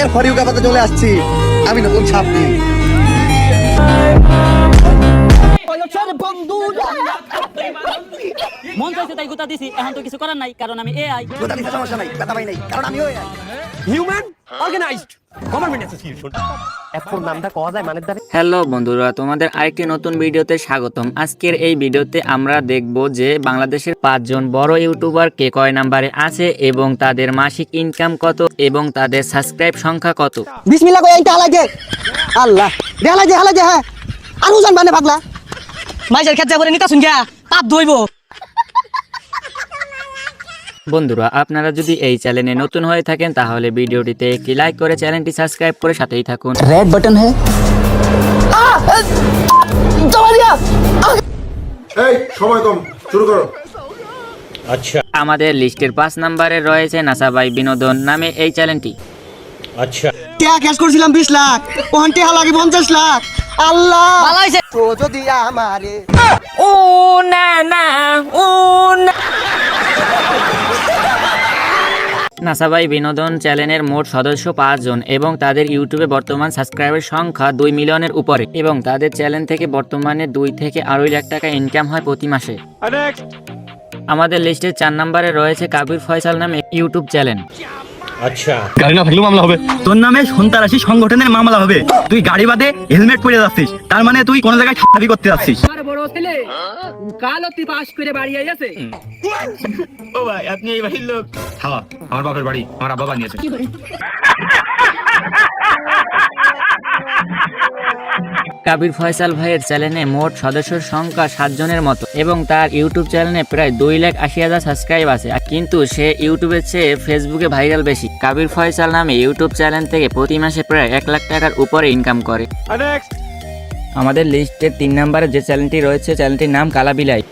টিকটকের ফরিউ কাপাতে চলে আসছি। আমি নতুন ছাপড়ি মন চাইছে তাই গুতা দিছি এখন তো কিছু করার নাই কারণ আমি এআই দিতে সমস্যা নাই ব্যথা পাই নাই কারণ আমি ওই human organized government association hello বন্ধুরা তোমাদের আরেকটি নতুন ভিডিওতে স্বাগতম। আজকের এই ভিডিওতে আমরা দেখব যে বাংলাদেশের পাঁচজন বড় ইউটিউবার কে কয় নাম্বারে আছে এবং তাদের মাসিক ইনকাম কত এবং তাদের সাবস্ক্রাইব সংখ্যা কত। বিসমিল্লাহ কই এইটা হালাই দে আল্লাহ দে হ্যাঁ। আর উজান বানে পাগলা। মাইজের খেত যাবরে নিতা শুন গিয়া পাপ ধইব। বন্ধুরা আপনারা যদি এই চ্যানেলে নতুন হয়ে থাকেন তাহলে ভিডিওটিতে একটি লাইক করে চ্যানেলটি সাবস্ক্রাইব করে সাথেই থাকুন। রেড বাটন হ্যাঁ আমাদের লিস্টের পাঁচ নম্বরে রয়েছে নাসাবাই বিনোদন নামে এই চ্যানেলটি। আচ্ছা। লাখ? লাখ। আল্লাহ! ও নাসাবাই বিনোদন চ্যানেলের মোট সদস্য পাঁচজন এবং তাদের ইউটিউবে বর্তমান সাবস্ক্রাইবের সংখ্যা দুই মিলিয়নের উপরে এবং তাদের চ্যানেল থেকে বর্তমানে দুই থেকে আড়াই লাখ টাকা ইনকাম হয় প্রতি মাসে। আমাদের লিস্টের চার নম্বরে রয়েছে কাবির ফয়সাল নামে ইউটিউব চ্যানেল। গাড়ি না থাকলেও মামলা হবে। তোর নামে সন্তারাশি সংগঠনের মামলা হবে। তুই গাড়ি বাদে হেলমেট পরে যাচ্ছিস। তার মানে তুই কোন জায়গায় ঠাবি করতে যাচ্ছিস। বড় ছেলে কালতি পাস করে বাড়ি আইছে ও ভাই আপনি এই বাড়ির লোক। হ্যাঁ আমার বাপের বাড়ি আমার আব্বা বানিয়েছে। কাবির ফয়সাল ভাইয়ের চ্যানেলে মোট সদস্যের সংখ্যা সাতজনের মতো এবং তার ইউটিউব চ্যানেলে প্রায় দুই লাখ আশি হাজার সাবস্ক্রাইব আছে। কিন্তু সে ইউটিউবের চেয়ে ফেসবুকে ভাইরাল বেশি। কাবির ফয়সাল নামে ইউটিউব চ্যানেল থেকে প্রতি মাসে প্রায় এক লাখ টাকার উপরে ইনকাম করে। আমাদের লিস্টের তিন নম্বরে যে চ্যানেলটি রয়েছে চ্যানেলটির নাম কালাবিলাই।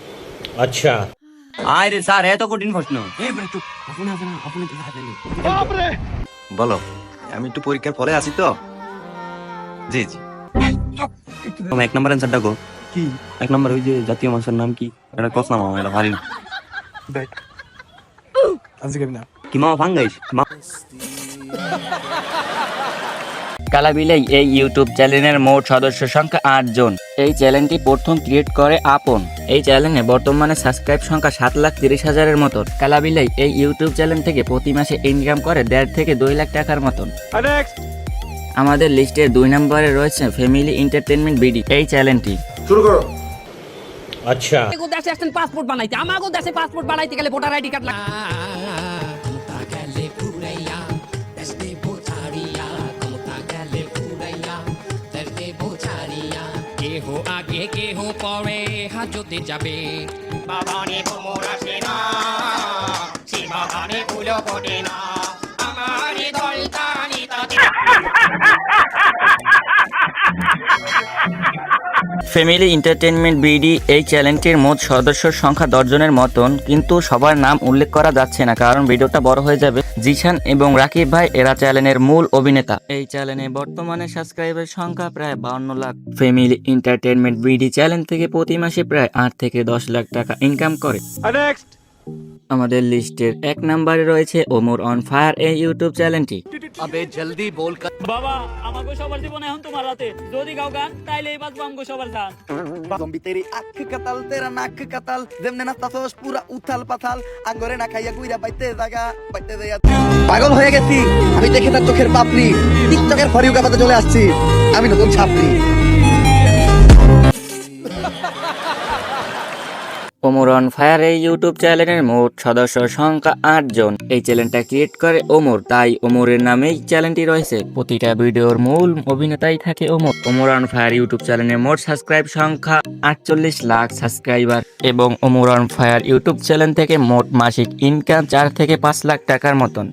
আরে স্যার এত কঠিন প্রশ্ন। বলো আমি একটু পরীক্ষার ফলে আছি তো? জি জি। এক নম্বর অ্যান্সারটা গো কি। এক নম্বর ওই যে জাতীয় মাছের নাম কি? এটা কস নাম আমার এটা ভারী না। কি মামা ফাঙ্গাইস কালাবিলাই এই ইউটিউব চ্যানেলের মোট সদস্য সংখ্যা আট জন। এই চ্যানেলটি প্রথম ক্রিয়েট করে আপন। এই চ্যানেলে বর্তমানে সাবস্ক্রাইব সংখ্যা সাত লাখ তিরিশ হাজারের মতন। কালাবিলাই এই ইউটিউব চ্যানেল থেকে প্রতি মাসে ইনকাম করে দেড় থেকে দুই লাখ টাকার মতন। আমাদের লিস্টের দুই নম্বরে রয়েছে ফ্যামিলি এন্টারটেনমেন্ট বিডি এই চ্যানেলটি। শুরু করো। এগো দেশে আসছেন পাসপোর্ট বানাইতে? আমাগো দেশে পাসপোর্ট বানাইতে গেলে ভোটার আইডি কার্ড লাগে কেহ আগে কেহ পরে হাজতে যাবে। বাবানে ভ্রমর আসে না সে বাগানে ফুল ফোটে না। ফ্যামিলি এন্টারটেনমেন্ট বিডি এই চ্যানেলটির মোট সদস্যর সংখ্যা দশজনের মতন, কিন্তু সবার নাম উল্লেখ করা যাচ্ছে না, কারণ ভিডিওটা বড় হয়ে যাবে। জিশান এবং রাকিব ভাই, এরা চ্যানেলের মূল অভিনেতা। এই চ্যানেলে বর্তমানে সাবস্ক্রাইবের সংখ্যা প্রায় fifty two lakh. Family entertainment BD channel থেকে প্রতি মাসে প্রায় আট থেকে দশ লাখ টাকা ইনকাম করে। আমাদের লিস্টের এক নম্বরে রয়েছে ওমর অন ফায়ার এই ইউটিউব চ্যানেলটি। আবে জলদি বল বাবা আমাকে সবার জীবন এখন তোমার হাতে। যদি গাও গান তাইলে এই বাঁচবো আমাকে সবার গান জম্বি তেরি আখ কাতাল তেরা নাক কাতাল যেমনে না তাসস পুরা উথাল পাথাল আঙ্গরে না খাইয়া গুইরা বাইতে জায়গা বাইতে যাইয়া পাগল হয়ে গেছি আমি দেখে তার চোখের পাপড়ি টিকটকের ফরিউ কাপাতে চলে আসছি আমি নতুন ছাপড়ি ওমর অন ফায়ার এই ইউটিউব চ্যানেলের মোট সদস্য সংখ্যা আটজন। এই চ্যানেলটা ক্রিয়েট করে ওমর, তাই ওমরের নামেই চ্যানেলটি রয়েছে। প্রতিটা ভিডিওর মূল অভিনেতাই থাকে Omar. Omar on fire YouTube চ্যানেলের মোট সাবস্ক্রাইব সংখ্যা আটচল্লিশ লাখ সাবস্ক্রাইবার এবং Omar on fire YouTube channel থেকে মোট মাসিক ইনকাম চার থেকে পাঁচ লাখ টাকার মতন।